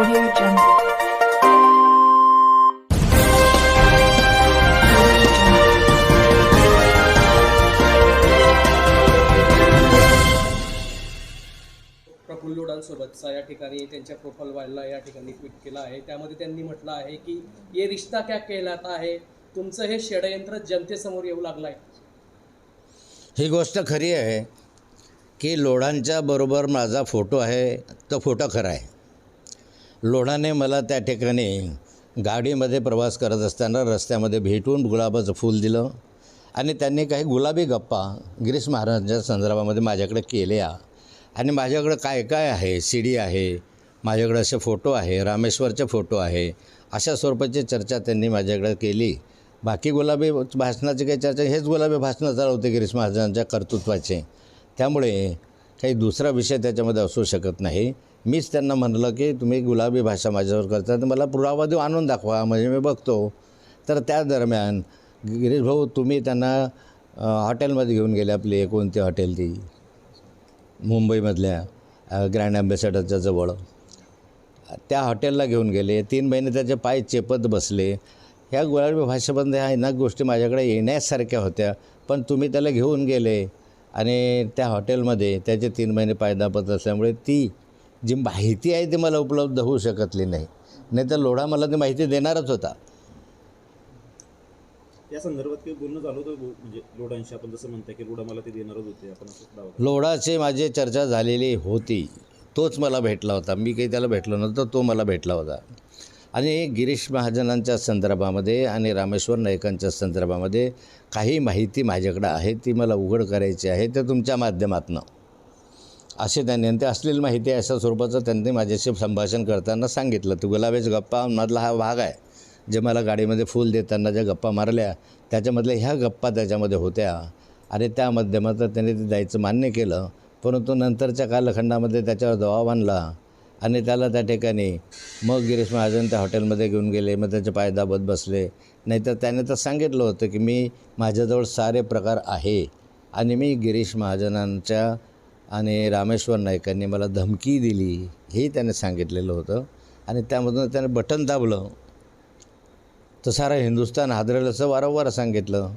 Audio Jungle. Audio Jungle. Praful लोडांसोबतचा या ठिकाणी त्यांच्या प्रोफाईल वाढला या ठिकाणी ट्विट केला आहे त्यामध्ये त्यांनी म्हटलं आहे की ये रिश्ता क्या कहलाता आहे तुमचं हे षडयंत्र जनतेसमोर येऊ लागलं आहे ही गोष्ट खरी आहे की लोढांच्या बरोबर माझा फोटो आहे तो फोटो खरा आहे लोढाने मला त्या ठिकाणी गाडीमध्ये प्रवास करत असताना रस्त्यामध्ये भेटून गुलाबाचं फूल दिलं. आणि त्यांनी काही गुलाबी गप्पा गिरीश महाराजांच्या संदर्भामध्ये माझ्याकडे केल्या. आणि माझ्याकडं काय काय आहे? सी डी आहे. माझ्याकडे असे फोटो आहे. रामेश्वरचे फोटो आहे. अशा स्वरूपाची चर्चा त्यांनी माझ्याकडे केली. बाकी गुलाबी भाषणाची काही चर्चा हेच गुलाबी भाषणं चालवते गिरीश महाराजांच्या कर्तृत्वाचे. त्यामुळे काही दुसरा विषय त्याच्यामध्ये असू शकत नाही. मीच त्यांना म्हणलं की तुम्ही गुलाबी भाषा माझ्यावर करता तर मला पुरावा देऊ आणून दाखवा म्हणजे मी बघतो. तर त्या दरम्यान गिरीश भाऊ तुम्ही त्यांना हॉटेलमध्ये घेऊन गेले आपली कोणती हॉटेल ती? मुंबईमधल्या ग्रँड ॲम्बेसेडरच्या जवळ. त्या हॉटेलला घेऊन गेले तीन महिने त्याचे पाय चेपत बसले. ह्या गुलाबी भाषेमध्ये ह्या अनेक गोष्टी माझ्याकडे येण्यासारख्या होत्या पण तुम्ही त्याला घेऊन गेले आणि त्या हॉटेलमध्ये त्याचे तीन महिने पाय दाबत असल्यामुळे ती जी माहिती आहे ती मला उपलब्ध होऊ शकतली नाही. नाही तर लोढा मला ती माहिती देणारच होता. या संदर्भात काही बोलणं झालं होतं म्हणजे लोडांशी आपण जसं म्हणताय की लोडा मला ते देणारच होते. आपण असं लोढाची माझी चर्चा झालेली होती. तोच मला भेटला होता. मी काही त्याला भेटलो नव्हतं तो मला भेटला होता. आणि गिरीश महाजनांच्या संदर्भामध्ये आणि रामेश्वर नाईकांच्या संदर्भामध्ये काही माहिती माझ्याकडे आहे ती मला उघड करायची आहे ते तुमच्या माध्यमातनं. असे त्यांनी आणि ते असलेली माहिती आहे अशा स्वरूपाचं त्यांनी माझ्याशी संभाषण करताना सांगितलं. तू गुलाबेज गप्पा मधला हा भाग आहे. जे मला गाडीमध्ये फूल देताना ज्या गप्पा मारल्या त्याच्यामधल्या ह्या गप्पा त्याच्यामध्ये होत्या. आणि त्या माध्यमातून त्यांनी ते द्यायचं मान्य केलं परंतु नंतरच्या कालखंडामध्ये त्याच्यावर दबाव आणला आणि त्याला त्या ठिकाणी मग गिरीश महाजन त्या हॉटेलमध्ये घेऊन गेले. मग त्याचे पाय दाबत बसले. नाहीतर त्याने तर सांगितलं होतं की मी माझ्याजवळ सारे प्रकार आहे आणि मी गिरीश महाजनांच्या आणि रामेश्वर नाईकांनी मला धमकी दिली हेही त्याने सांगितलेलं होतं. आणि त्यामधून त्याने बटन दाबलं. तर सारा हिंदुस्थान हादरेल असं वारंवार सांगितलं.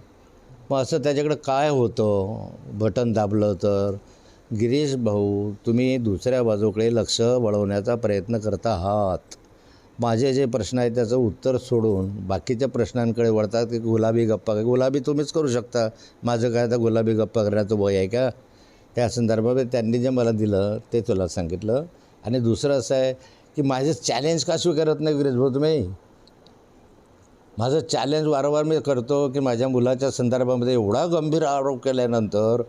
मग असं त्याच्याकडं काय होतं? बटन दाबलं तर गिरीश भाऊ तुम्ही दुसऱ्या बाजूकडे लक्ष वळवण्याचा प्रयत्न करता आहात. माझे जे प्रश्न आहेत त्याचं उत्तर सोडून बाकीच्या प्रश्नांकडे वळतात की गुलाबी गप्पा. गुलाबी तुम्हीच करू शकता. माझं काय आता गुलाबी गप्पा करण्याचं वय आहे का? त्या संदर्भात त्यांनी जे मला दिलं ते तुला सांगितलं. आणि दुसरं असं आहे की माझे चॅलेंज का स्वीकारत नाही गिरीश भाऊ तुम्ही? माझं चॅलेंज वारंवार मी करतो की माझ्या मुलाच्या संदर्भामध्ये एवढा गंभीर आरोप केल्यानंतर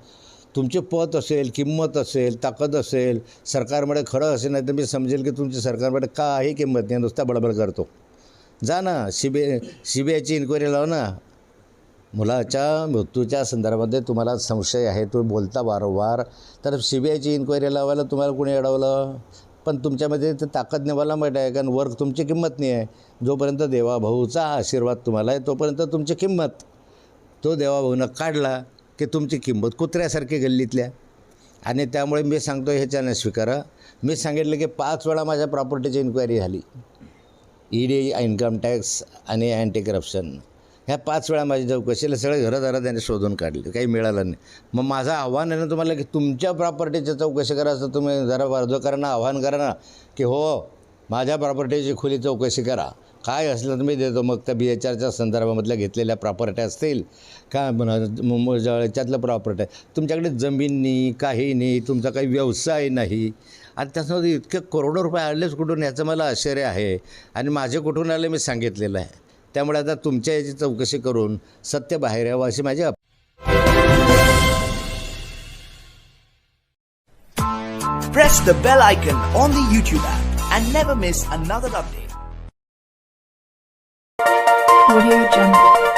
तुमचे पत असेल किंमत असेल ताकद असेल सरकारमध्ये खरं असेल नाही तर मी समजेल की तुमची सरकारमध्ये काही किंमत नाही नुसता बडबड करतो. जा ना सी बी सी बी आयची इन्क्वायरी लाव ना. मुलाच्या मृत्यूच्या संदर्भामध्ये तुम्हाला संशय आहे तुम्ही बोलता वारंवार. तर सी बी आयची इन्क्वायरी लावायला तुम्हाला कोणी अडवलं? पण तुमच्यामध्ये ते ताकद नेवायला माहीत आहे कारण वर्क तुमची किंमत नाही आहे. जोपर्यंत देवाभाऊचा आशीर्वाद तुम्हाला आहे तोपर्यंत तुमची किंमत. तो देवाभाऊनं काढला की तुमची किंमत कुत्र्यासारखी गल्लीतल्या. आणि त्यामुळे मी सांगतो ह्याच्यानं स्वीकारा. मी सांगितलं की पाच वेळा माझ्या प्रॉपर्टीची इन्क्वायरी झाली. ई डी इन्कम टॅक्स आणि अँटी करप्शन ह्या पाच वेळा माझी चौकशीला सगळे घरदारा त्याने शोधून काढले. काही मिळालं नाही. मग माझं आव्हान आहे ना तुम्हाला की तुमच्या प्रॉपर्टीची चौकशी करा असं तुम्ही जरा वर्धकरांना आव्हान करा ना की हो माझ्या प्रॉपर्टीची खुली चौकशी करा. काय असलं तर मी देतो. मग त्या बी एच आरच्या संदर्भामधल्या घेतलेल्या प्रॉपर्ट्या असतील. का याच्यातल्या प्रॉपर्ट्या तुमच्याकडे जमीन नाही काही नाही तुमचा काही व्यवसाय नाही. आणि त्याच्यामध्ये इतके करोडो रुपये आलेच कुठून याचं मला आश्चर्य आहे. आणि माझे कुठून आले मी सांगितलेलं आहे. त्यामुळे आता तुमच्या याची चौकशी करून सत्य बाहेर यावं अशी माझी अपेक्षा press the bell icon on the YouTube app and never miss another update. Audio Jungle.